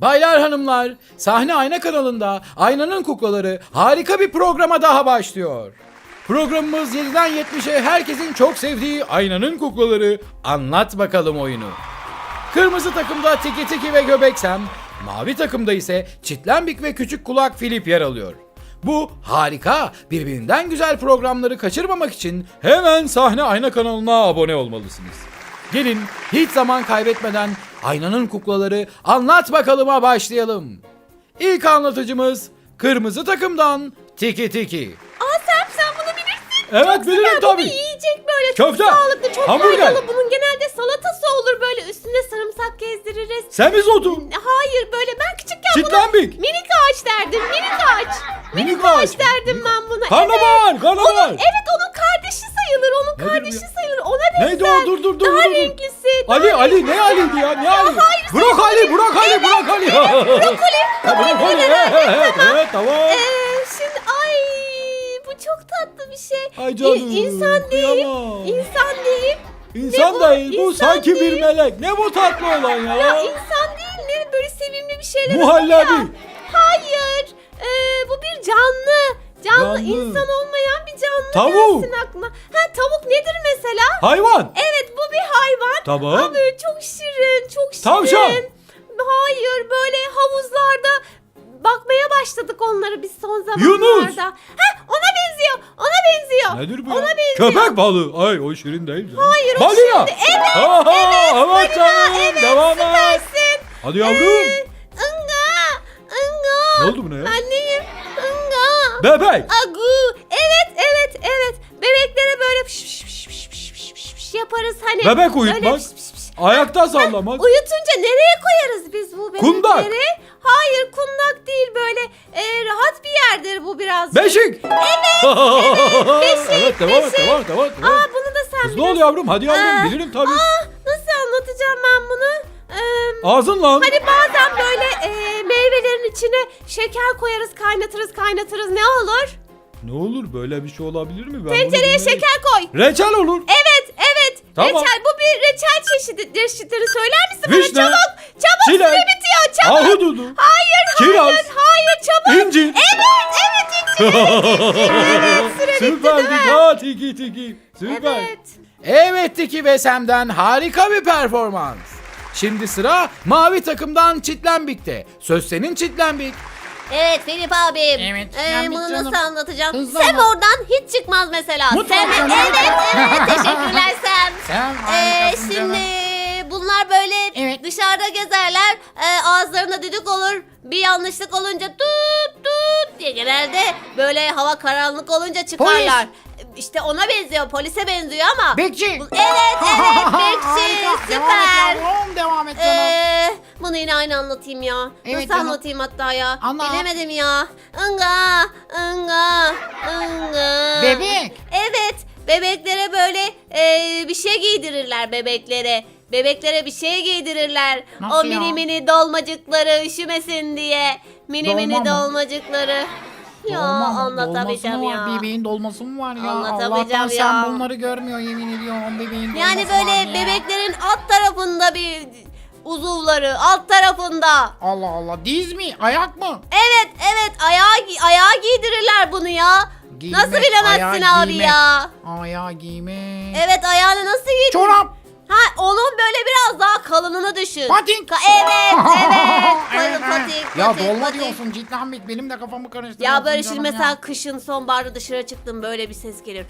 Baylar hanımlar, Sahne Ayna kanalında Aynanın Kuklaları harika bir programa daha başlıyor. Programımız 7'den 70'e herkesin çok sevdiği Aynanın Kuklaları Anlat Bakalım oyunu. Kırmızı takımda Tiki Tiki ve Göbeksem, mavi takımda ise Çitlenbik ve Küçük Kulak Filip yer alıyor. Bu harika, birbirinden güzel programları kaçırmamak için hemen Sahne Ayna kanalına abone olmalısınız. Gelin hiç zaman kaybetmeden Aynanın Kuklaları Anlat Bakalıma başlayalım. İlk anlatıcımız kırmızı takımdan Tiki Tiki. Aa sen sen bunu bilirsin. Evet Çok bilirim tabii. Yiyecek böyle çok Köfte, sağlıklı, çok hamburger. faydalı. Bunun genelde salatası olur böyle üstüne sarımsak gezdiririz. Semizotu. Hayır böyle ben küçükken Çitlenbik. buna minik ağaç derdim minik ağaç. Minik ağaç. derdim ben buna. Karnabahar, Evet. karnabahar. Onun, evet onun sayılır onun Nedir bu kardeşi ya? sayılır ona benzer. Neydi o? Dur, dur, dur, Daha dur, dur. renklisi. Ali Ali ne Ali'ydi ya? Ne Ali? hayır, Burak Ali, Burak Ali, Burak Ali. Brokoli. Ha, Burak Ali. Evet, evet, evet, tamam. Ee, şimdi ay bu çok tatlı bir şey. Ay canım, İnsan değil. kıyamam. İnsan değil. İnsan bu? değil, bu İnsan sanki bir değil. melek. Ne bu tatlı olan ya? Ya insan değil ne böyle sevimli bir şeyler Muhallebi. oluyor ya. Hayır. Ee, bu bir canlı. Canlı, Canlı. insan olmayan bir canlı Tavuk. gelsin aklına. Ha tavuk nedir mesela? Hayvan. Evet bu bir hayvan. Tamam. Ama böyle çok şirin, çok şirin. Tavşan. Hayır böyle havuzlarda bakmaya başladık onları biz son zamanlarda. Yunus. Ha ona benziyor. Ona benziyor. Nedir bu Ona ya? benziyor. Köpek balığı. Ay o şirin değil. canım. Hayır o Balina. şimdi. Evet. Ha, ha, evet, balina, canım. evet, Devam et. süpersin. Hadi yavrum. Ee, ınga. Inga. Ne oldu buna ya? Anneyim. Inga. Bebek. Agu. Yaparız hani. Bebek uyutmak. piş. Ayakta sallamak. Uyutunca nereye koyarız biz bu bebekleri? Kundak. Hayır kundak değil böyle e, rahat bir yerdir bu biraz. Beşik. Evet. beşik, evet devam et beşik. devam et devam et. Aa bunu da sen Hızlı ol yavrum hadi yavrum Aa, bilirim tabii. Aa, nasıl anlatacağım ben bunu? Ee, Ağzın lan. Hani bazen böyle e, meyvelerin içine şeker koyarız, kaynatırız, kaynatırız. Ne olur? Ne olur böyle bir şey olabilir mi? Ben Tencereye şeker koy. Reçel olur. Evet, evet. Tamam. Reçel. Bu bir reçel çeşidi. Çeşitleri söyler misin Vişne, bana? Çabuk. Çabuk çilek, süre bitiyor. Çabuk. Ahududu. Hayır, kiraz, hayır, hayır. Çabuk. İncir. Evet, evet incir. evet, süre bitti Süper değil mi? tiki tiki. Süper. Evet. Evet Tiki ve Sem'den harika bir performans. Şimdi sıra mavi takımdan Çitlenbik'te. Söz senin Çitlenbik. Evet Filip abim. Evet, Ee, bir bunu canım. nasıl anlatacağım? Hızlı Sem anlat. oradan hiç çıkmaz mesela. Mutfak Sem, canım. evet, evet. Teşekkürler Sem. Sen Ee, harikasın şimdi canım. bunlar böyle Evet. dışarıda gezerler. Ee, ağızlarında düdük olur. Bir yanlışlık olunca tut tut diye genelde böyle hava karanlık olunca çıkarlar. İşte ona benziyor, polise benziyor ama. Bekçi. Bu- Evet, evet, bekçi, Harika. süper. Devam et yavrum, devam et canım. Ee, bunu yine aynı anlatayım ya. Evet Nasıl canım. anlatayım hatta ya? Anlat. Bilemedim ya. Inga, ınga, ınga. Bebek. Evet, bebeklere böyle e, bir şey giydirirler bebeklere. Bebeklere bir şey giydirirler. Nasıl o ya? mini mini dolmacıkları üşümesin diye. Mini mini Dolma mı? dolmacıkları. Ya Dolma mı? anlatamayacağım Dolması mı ya. Bebeğin dolması mı var ya? Anlatamayacağım Allah'tan ya. sen bunları görmüyor yemin ediyorum bebeğin Yani dolması böyle var ya. bebeklerin alt tarafında bir uzuvları, alt tarafında. Allah Allah diz mi? Ayak mı? Evet evet ayağa, gi- ayağa giydirirler bunu ya. Giyme, nasıl bilemezsin ayağa abi giyme. ya? Ayağı giyme. Evet ayağını nasıl giydir? Çorap. Ha onun böyle biraz daha kalınını düşün. Patik. Ka- evet evet. Kalın patik, Ya patik, dolma patik. diyorsun cidden bit benim de kafamı karıştırıyorsun Ya böyle şimdi canım mesela ya. kışın sonbaharda dışarı çıktım böyle bir ses gelir.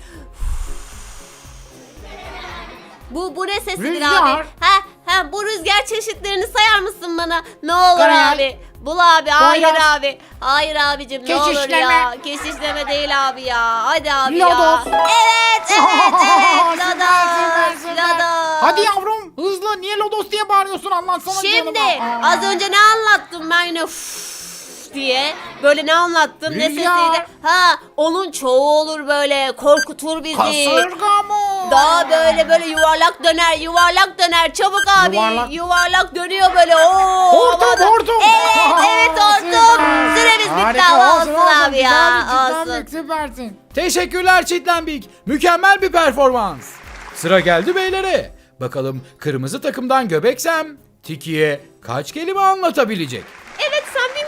Bu bu ne sesidir Rüzgar. abi? Ha ha bu rüzgar çeşitlerini sayar mısın bana? Ne olur Karayel. abi. Bul abi. Hayır Poyraz. abi. Hayır abicim ne olur ya. Keşişleme değil abi ya. Hadi abi Lodos. ya. Evet evet evet. Süper, Lodos. süper. Lodos. Hadi yavrum hızlı niye lodos diye bağırıyorsun anlatsana Şimdi. Aa. az önce ne anlattım ben yine "Üff" diye böyle ne anlattım ne sesiydi ha onun çoğu olur böyle korkutur bizi Kasırga mı? daha böyle böyle yuvarlak döner yuvarlak döner çabuk abi yuvarlak, Yuvarlak. dönüyor böyle oo Hortum, havada. hortum. evet evet hortum süremiz bitti ama olsun, abi ya olsun güzellik, süpersin. Teşekkürler Çitlenbik. Mükemmel bir performans. Sıra geldi beylere. Bakalım kırmızı takımdan Göbeksem Tiki'ye kaç kelime anlatabilecek?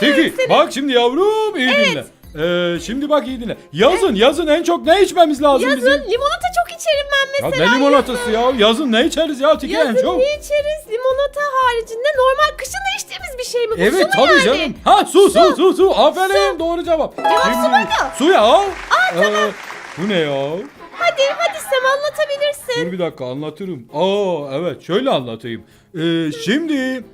Tiki bak şimdi yavrum iyi dinle. Ee, şimdi bak iyi dinle. Yazın yazın en çok ne içmemiz lazım Yazın bizim? limonata çok içerim ben Ya mesela. ne limonatası ya? Yazın ne içeriz ya Tiki en Yazın çok? ne içeriz? Limonata haricinde normal kışın da içtiğimiz bir şey mi? Bu su Evet mu tabii yani? canım. Ha su su su su. Aferin doğru cevap. Cevap su muydu? Su ya. Ee, bu ne ya? Hadi hadi Sem anlatabilirsin. Dur bir dakika anlatırım. Aa evet şöyle anlatayım. Ee, şimdi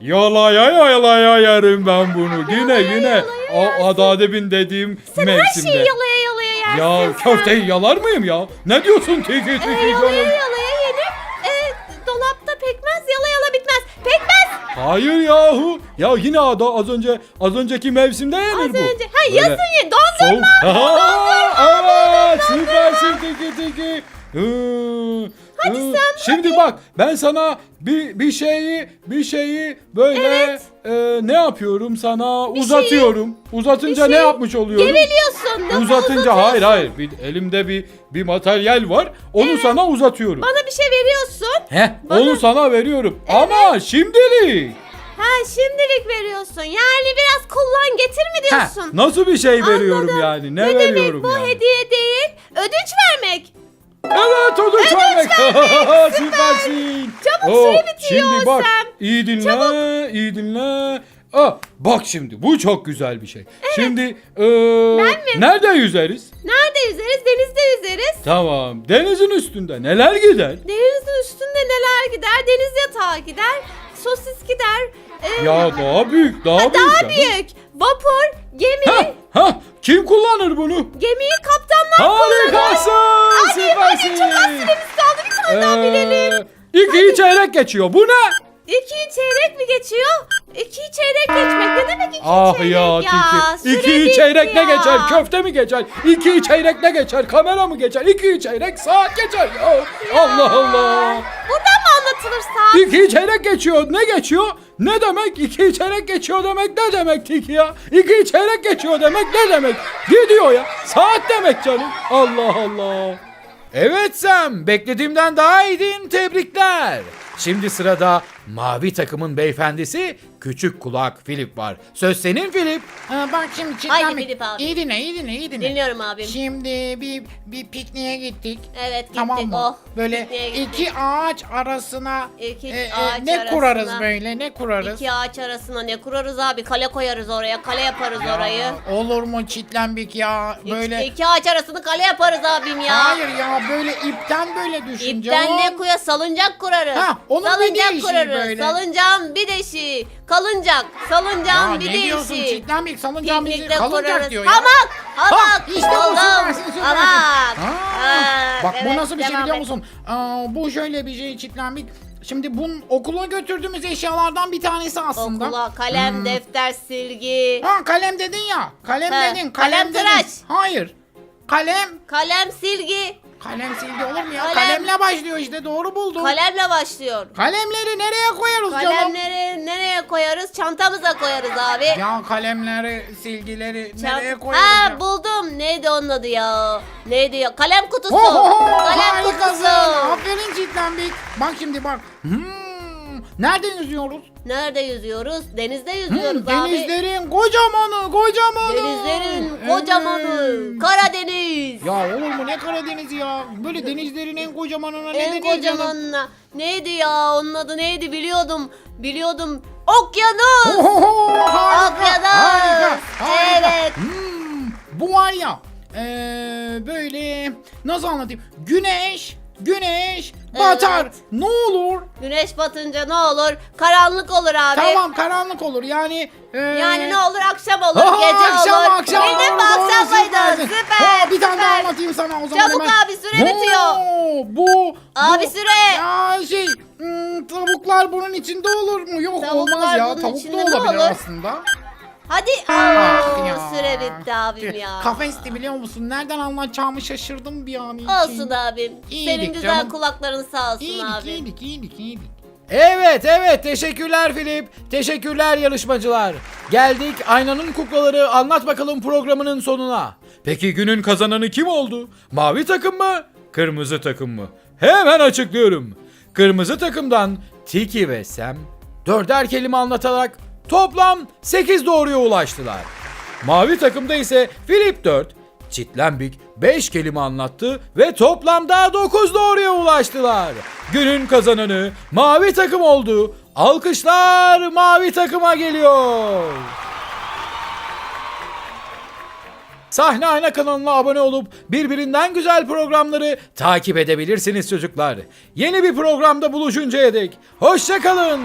yalaya yalaya yerim ben bunu. Yine Yalaya yine yalaya A- Adadebin dediğim Sen her mevsimde. şeyi yalaya yalaya yersin ya sen. köfteyi yalar mıyım ya? Ne diyorsun tiki tiki Ee, canım? yalaya yalaya yenir. Ee, dolapta pekmez yala yala bitmez. Pekmez. Hayır yahu. Ya yine ada az önce az önceki mevsimde yenir Az bu. önce. Ha Böyle yazın ye. Dondurma. Soğuk. Aha, evet süpersin tiki tiki. Hı, Hadi sen, Şimdi bak ben sana bir bir şeyi bir şeyi böyle Evet. e, ne yapıyorum sana uzatıyorum. Uzatınca ne şey yapmış oluyorum? Geveliyorsun. Nasıl Uzatınca uzatıyorsun? hayır hayır bir, elimde bir bir materyal var. Onu sana uzatıyorum. Bana bir şey veriyorsun. Heh, bana- onu sana veriyorum. Ama şimdilik. Ha şimdilik veriyorsun. Yani biraz kullan getir mi Heh, diyorsun? nasıl bir şey veriyorum Anladım. yani? Ne, Ne veriyorum demek bu yani? hediye değil? Ödünç vermek. Evet ödünç vermek. Süpersin. Çabuk süre bitiyor Şimdi bak Sam. iyi dinle iyi dinle. Aa, bak şimdi bu çok güzel bir şey. Şimdi eee, nerede yüzeriz? Nerede yüzeriz? Denizde yüzeriz. Tamam denizin üstünde neler gider? Denizin üstünde neler gider? Deniz yatağı gider. Sosis gider. Ee, Ya daha büyük daha büyük. daha büyük. Vapur, gemi. Ha, ha, kim kullanır bunu? Gemiyi kaptanlar kullanır. Harikasın. Hadi hadi süpersin. çok az süremiz kaldı. Bir tane daha bilelim. Ee, İkiyi çeyrek geçiyor. Bu ne? İki çeyrek mi geçiyor? İki çeyrek geçmek ne demek iki Ah çeyrek ya ya? Tiki. Süre İkiyi bitti çeyrek ne ya. geçer? Köfte mi geçer? İkiyi çeyrek ne geçer? Kamera mı geçer? İkiyi çeyrek saat geçer. Ya. Allah Allah. Buradan mı anlatılır saat? İkiyi çeyrek geçiyor. Ne geçiyor? Ne demek? İkiyi çeyrek geçiyor demek ne demek Tiki ya? İkiyi çeyrek geçiyor demek ne demek? Gidiyor ya. Saat demek canım. Allah Allah. Evet Sam, beklediğimden daha iyiydin. Tebrikler. Şimdi sırada mavi takımın beyefendisi Küçük Kulak Filip var. Söz senin Filip. Ha, bak şimdi Haydi çitlenmek. Filip abi. İyi dinle iyi dinle iyi dinle. Dinliyorum abim. Şimdi bir bir pikniğe gittik. Evet gittik. Tamam mı? Oh, böyle pikniğe gittik. iki ağaç arasına İki e, e, ağaç ne arasına. kurarız böyle ne kurarız? İki ağaç arasına ne kurarız abi? Kale koyarız oraya. Kale yaparız Ya, orayı. Olur mu çitlenbik ya İki- böyle. İki ağaç arasını kale yaparız abim ya. Hayır ya böyle ipten böyle düşün İpten canım. ne kuya salıncak kurarız. Ha, onun bir salıncak değişiği kurarız. böyle. Salıncağın bir deşi. Kalıncak. Salıncağın Ya bir ne diyorsun değişi. çitlenmek salıncağın bizi Piknikte kurarız. diyor ya. Hamak. Hamak. Ha, işte bu süpersin süpersin. Hamak. Ha, Ha, bak bu evet, nasıl bir şey devam biliyor et. musun? Aa, bu şöyle bir şey çitlenmek. Şimdi bunun okula götürdüğümüz eşyalardan bir tanesi aslında. Okula kalem, Hmm. defter, silgi. Ha kalem dedin ya. Kalem He, dedin. kalem Kalem, dedin. tıraş. Hayır. Kalem. Kalem, silgi. Kalem silgi olur mu ya? Kalem. Kalemle başlıyor işte doğru buldum. Kalemle başlıyor. Kalemleri nereye koyarız canım? Kalemleri nereye koyarız? Çantamıza koyarız abi. Ya kalemleri, silgileri Çant- nereye koyarız ha ya? buldum. Neydi onun adı ya? Neydi ya? Kalem kutusu. Ho, ho, ho, Kalem harikasın. kutusu. Aferin çitlenbik. Bak şimdi bak. Hmm. Nerede yüzüyoruz? Nerede yüzüyoruz? Denizde yüzüyoruz abi. denizlerin kocamanı, kocamanı. Denizlerin Evet. kocamanı. Karadeniz. Ya olur mu ne Karadeniz'i ya? Böyle denizlerin en kocamanına ne en canım? kocamanına. Neydi ya? Onun adı neydi? Biliyordum. Biliyordum. Okyanus. Ohoho, harika, Okyanus. harika, harika. Evet. Hmm, bu var ya, eee, böyle nasıl anlatayım? Güneş, güneş batar. Evet. Ne olur? Güneş batınca ne olur? Karanlık olur abi. Tamam karanlık olur yani. eee, Yani ne olur? Akşam olur, Aha, gece akşam, olur. akşam doğru, Akşam mıydı? Süper. Ha, bir tane süper. daha anlatayım sana o zaman Çabuk hemen. abi, süre bitiyor. Bu. Abi, bu- süre. Ya şey hmm, tavuklar bunun içinde olur mu? Yok Tavuklar olmaz ya. Tavuk da olabilir olur? aslında. Hadi. Ah Aa, ya. süre bitti abim ya. Kafesti biliyor musun? Nereden anlatacağımı şaşırdım bir an için. Olsun abim. İyiydik Senin güzel canım. kulakların sağ olsun İyiydik, abi. iyiydik, iyiydik, iyiydik. Evet evet teşekkürler Filip. Teşekkürler yarışmacılar. Geldik Aynanın Kuklaları Anlat Bakalım programının sonuna. Peki günün kazananı kim oldu? Mavi takım mı? Kırmızı takım mı? Hemen açıklıyorum. Kırmızı takımdan Tiki ve Sam dörder kelime anlatarak toplam 8 doğruya ulaştılar. Mavi takımda ise Filip 4, Çitlenbik 5 kelime anlattı ve toplamda 9 doğruya ulaştılar. Günün kazananı mavi takım oldu. Alkışlar mavi takıma geliyor. Sahne Ayna kanalına abone olup birbirinden güzel programları takip edebilirsiniz çocuklar. Yeni bir programda buluşuncaya dek hoşçakalın.